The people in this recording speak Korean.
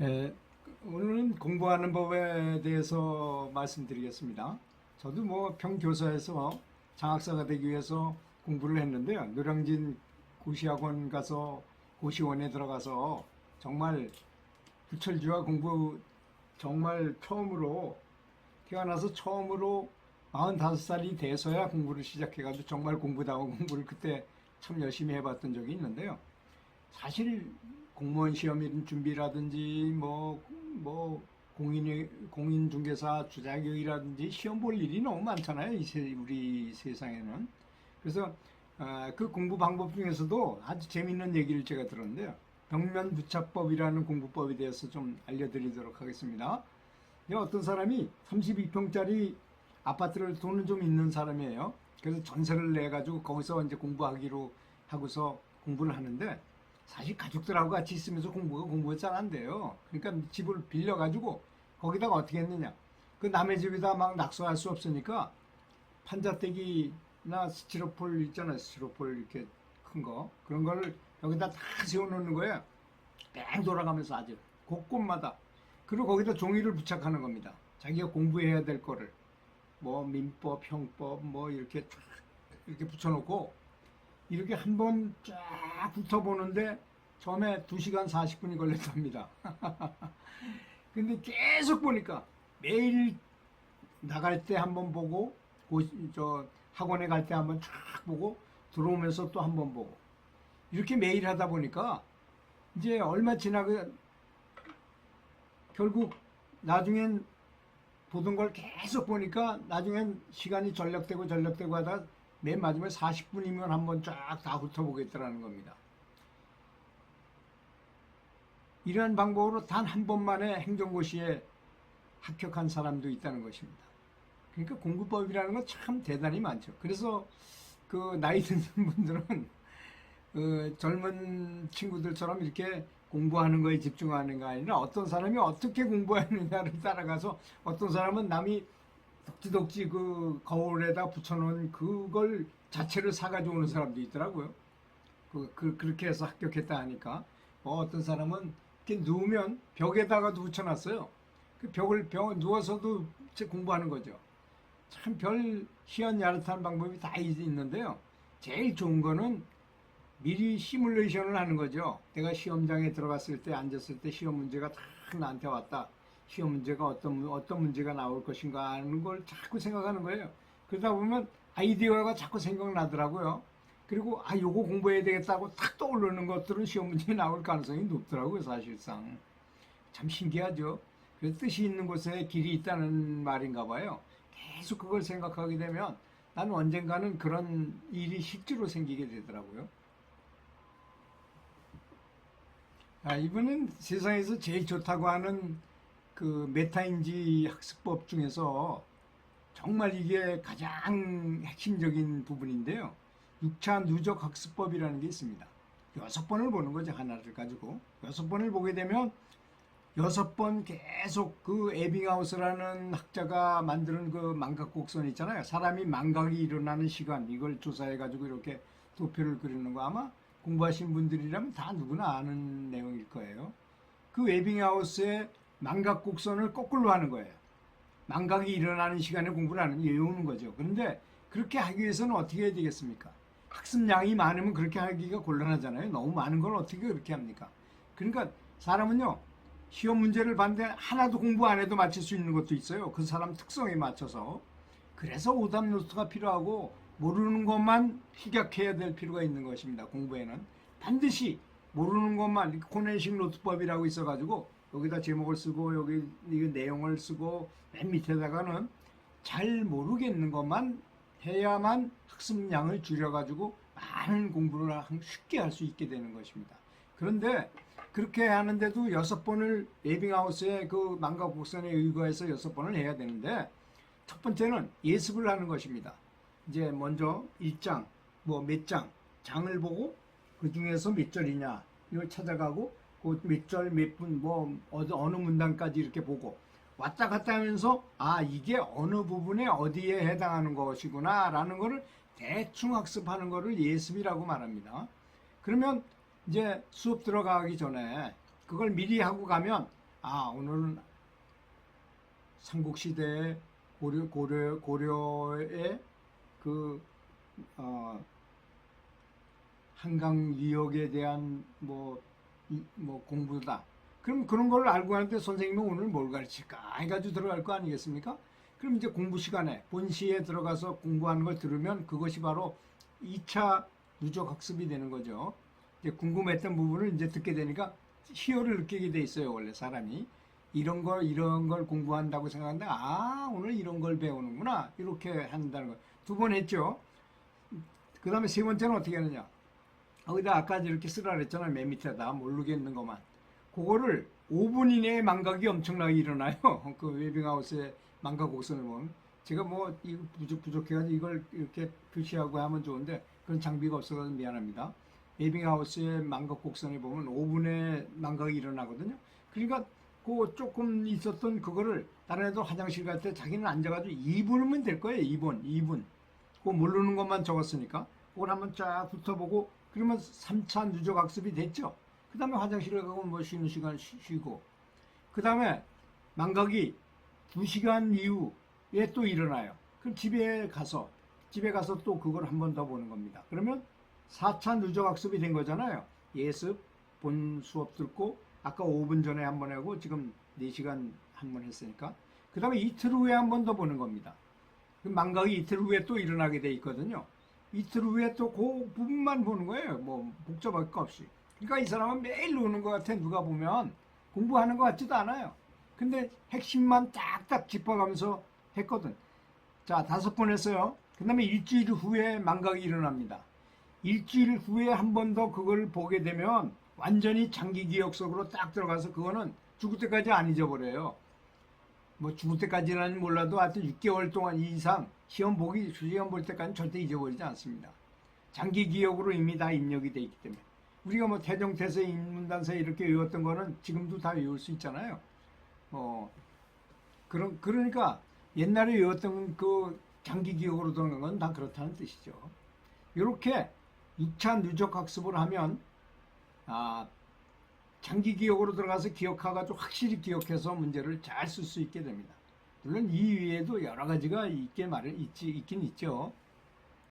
예, 오늘은 공부하는 법에 대해서 말씀드리겠습니다. 저도 뭐 평교사에서 장학사가 되기 위해서 공부를 했는데요. 노량진 고시학원 가서 고시원에 들어가서 정말 부철주와 공부 정말 처음으로 태어나서 처음으로 45살이 돼서야 공부를 시작해가지고 정말 공부다고 공부를 그때 참 열심히 해봤던 적이 있는데요. 사실 공무원 시험 이런 준비라든지 뭐, 뭐, 공인, 공인중개사 주자격이라든지 시험 볼 일이 너무 많잖아요. 이 세, 우리 세상에는. 그래서 아, 그 공부 방법 중에서도 아주 재밌는 얘기를 제가 들었는데요. 벽면 부착법이라는 공부법에 대해서 좀 알려드리도록 하겠습니다. 이 어떤 사람이 32평짜리 아파트를 돈은 좀 있는 사람이에요. 그래서 전세를 내 가지고 거기서 이제 공부하기로 하고서 공부를 하는데 사실 가족들하고 같이 있으면서 공부가 공부가 돼요. 그러니까 집을 빌려 가지고 거기다가 어떻게 했느냐? 그 남의 집에다 막 낙서할 수 없으니까 판자떼기나 스티로폴 있잖아요. 스티로폴 이렇게 큰 거. 그런 거를 여기다 다 세워놓는 거예요. 뺑 돌아가면서 아주 곳곳마다. 그리고 거기다 종이를 부착하는 겁니다. 자기가 공부해야 될 거를. 뭐 민법, 형법 뭐 이렇게 쫙 이렇게 붙여놓고 이렇게 한번 쫙 붙어보는데 처음에 2시간 40분이 걸렸답니다. 근데 계속 보니까 매일 나갈 때 한번 보고 고- 저 학원에 갈 때 한번 쫙 보고 들어오면서 또 한번 보고 이렇게 매일 하다 보니까 이제 얼마 지나고 결국 나중엔 보던 걸 계속 보니까 나중엔 시간이 전력되고 전력되고 하다 맨 마지막에 40분이면 한번 쫙 다 훑어보겠다라는 겁니다. 이러한 방법으로 단 한 번만에 행정고시에 합격한 사람도 있다는 것입니다. 그러니까 공부법이라는 건 참 대단히 많죠. 그래서 그 나이 드는 분들은 어, 젊은 친구들처럼 이렇게 공부하는 거에 집중하는 거 아니라 어떤 사람이 어떻게 공부하느냐를 따라가서 어떤 사람은 남이 덕지덕지 그 거울에다 붙여놓은 그걸 자체를 사가지고 오는 사람도 있더라고요. 그, 그, 그렇게 해서 합격했다 하니까 뭐 어떤 사람은 이렇게 누우면 벽에다가도 붙여놨어요. 그 벽을 벽 누워서도 제 공부하는 거죠. 참 별 희한 야릇한 방법이 다 있- 있는데요. 제일 좋은 거는 미리 시뮬레이션을 하는 거죠. 내가 시험장에 들어갔을 때 앉았을 때 시험 문제가 딱 나한테 왔다. 시험 문제가 어떤 어떤 문제가 나올 것인가 하는 걸 자꾸 생각하는 거예요. 그러다 보면 아이디어가 자꾸 생각나더라고요. 그리고 아 요거 공부해야 되겠다고 탁 떠오르는 것들은 시험 문제에 나올 가능성이 높더라고요, 사실상. 참 신기하죠. 그래서 뜻이 있는 곳에 길이 있다는 말인가 봐요. 계속 그걸 생각하게 되면 난 언젠가는 그런 일이 실제로 생기게 되더라고요. 아, 이분은 세상에서 제일 좋다고 하는 그 메타인지 학습법 중에서 정말 이게 가장 핵심적인 부분인데요. 6차 누적 학습법이라는 게 있습니다. 여섯 번을 보는 거죠, 하나를 가지고. 여섯 번을 보게 되면 여섯 번 계속 그 에빙하우스라는 학자가 만드는 그 망각곡선 있잖아요. 사람이 망각이 일어나는 시간, 이걸 조사해가지고 이렇게 도표를 그리는 거 아마 공부하신 분들이라면 다 누구나 아는 내용일 거예요. 그 에빙하우스의 망각 곡선을 거꾸로 하는 거예요. 망각이 일어나는 시간에 공부를 하는, 외우는 거죠. 그런데 그렇게 하기 위해서는 어떻게 해야 되겠습니까? 학습량이 많으면 그렇게 하기가 곤란하잖아요. 너무 많은 걸 어떻게 그렇게 합니까? 그러니까 사람은요, 시험 문제를 봤는데 하나도 공부 안 해도 맞출 수 있는 것도 있어요. 그 사람 특성에 맞춰서. 그래서 오답 노트가 필요하고 모르는 것만 희각해야 될 필요가 있는 것입니다. 공부에는 반드시 모르는 것만 코네식 노트법이라고 있어가지고 여기다 제목을 쓰고 여기 이 내용을 쓰고 맨 밑에다가는 잘 모르겠는 것만 해야만 학습량을 줄여가지고 많은 공부를 쉽게 할 수 있게 되는 것입니다. 그런데 그렇게 하는데도 여섯 번을 에빙하우스의 그 망각 곡선에 의거해서 여섯 번을 해야 되는데 첫 번째는 예습을 하는 것입니다. 이제 먼저 일장 뭐 몇 장 장을 보고 그 중에서 몇 절이냐 이걸 찾아가고 그몇절 몇 분뭐 어느 문단까지 이렇게 보고 왔다 갔다 하면서 아 이게 어느 부분에 어디에 해당하는 것이구나 라는 거를 대충 학습하는 거를 예습이라고 말합니다. 그러면 이제 수업 들어가기 전에 그걸 미리 하고 가면 아 오늘은 삼국시대 고려 고려 고려의 그 어, 한강 유역에 대한 뭐, 이- 뭐 공부다. 그럼 그런 걸 알고 하는데 선생님은 오늘 뭘 가르칠까 해가지고 들어갈 거 아니겠습니까? 그럼 이제 공부 시간에 본시에 들어가서 공부하는 걸 들으면 그것이 바로 2차 누적 학습이 되는 거죠. 이제 궁금했던 부분을 이제 듣게 되니까 희열을 느끼게 돼 있어요, 원래 사람이. 이런 걸, 이런 걸 공부한다고 생각하는데, 아, 오늘 이런 걸 배우는구나. 이렇게 한다는 거. 두 번 했죠. 그 다음에 세 번째는 어떻게 하느냐. 거기다 아까 이렇게 쓰라 그랬잖아요. 맨 밑에다. 모르겠는 것만. 그거를 5분 이내에 망각이 엄청나게 일어나요. 그 웨빙하우스의 망각 곡선을 보면. 제가 뭐, 이거 부족, 부족해가지고 이걸 이렇게 표시하고 하면 좋은데, 그런 장비가 없어서 미안합니다. 웨빙하우스의 망각 곡선에 보면 5분에 망각이 일어나거든요. 그러니까 그 조금 있었던 그거를 다른 애들 화장실 갈 때 자기는 앉아가지고 2분이면 될 거예요. 2분, 2분. 그거 모르는 것만 적었으니까 그걸 한번 쫙 훑어보고 그러면 3차 누적 학습이 됐죠. 그 다음에 화장실에 가고 뭐 쉬는 시간 쉬- 쉬고 그 다음에 망각이 2시간 이후에 또 일어나요. 그럼 집에 가서 집에 가서 또 그걸 한 번 더 보는 겁니다. 그러면 4차 누적 학습이 된 거잖아요. 예습, 본 수업 듣고 아까 5분 전에 한 번 하고 지금 4시간 한 번 했으니까 그 다음에 이틀 후에 한 번 더 보는 겁니다. 그 망각이 이틀 후에 또 일어나게 돼 있거든요. 이틀 후에 또 그 부분만 보는 거예요. 뭐 복잡할 거 없이. 그러니까 이 사람은 매일 노는 것 같아. 누가 보면 공부하는 것 같지도 않아요. 근데 핵심만 딱딱 짚어가면서 했거든. 자, 다섯 번 했어요. 그 다음에 일주일 후에 망각이 일어납니다. 일주일 후에 한 번 더 그걸 보게 되면 완전히 장기 기억 속으로 딱 들어가서 그거는 죽을 때까지 안 잊어버려요. 뭐 죽을 때까지는 몰라도 하여튼 6개월 동안 이상 시험 보기 시험 볼 때까지는 절대 잊어버리지 않습니다. 장기 기억으로 이미 다 입력이 돼 있기 때문에 우리가 뭐 태정태세 인문단세 이렇게 외웠던 거는 지금도 다 외울 수 있잖아요. 어 그런 그러니까 옛날에 외웠던 그 장기 기억으로 들어간 건다 그렇다는 뜻이죠. 이렇게 6차 누적 학습을 하면 아 장기 기억으로 들어가서 기억해가지고 확실히 기억해서 문제를 잘 쓸 수 있게 됩니다. 물론 이 위에도 여러 가지가 있게 말을 있지 있긴 있죠.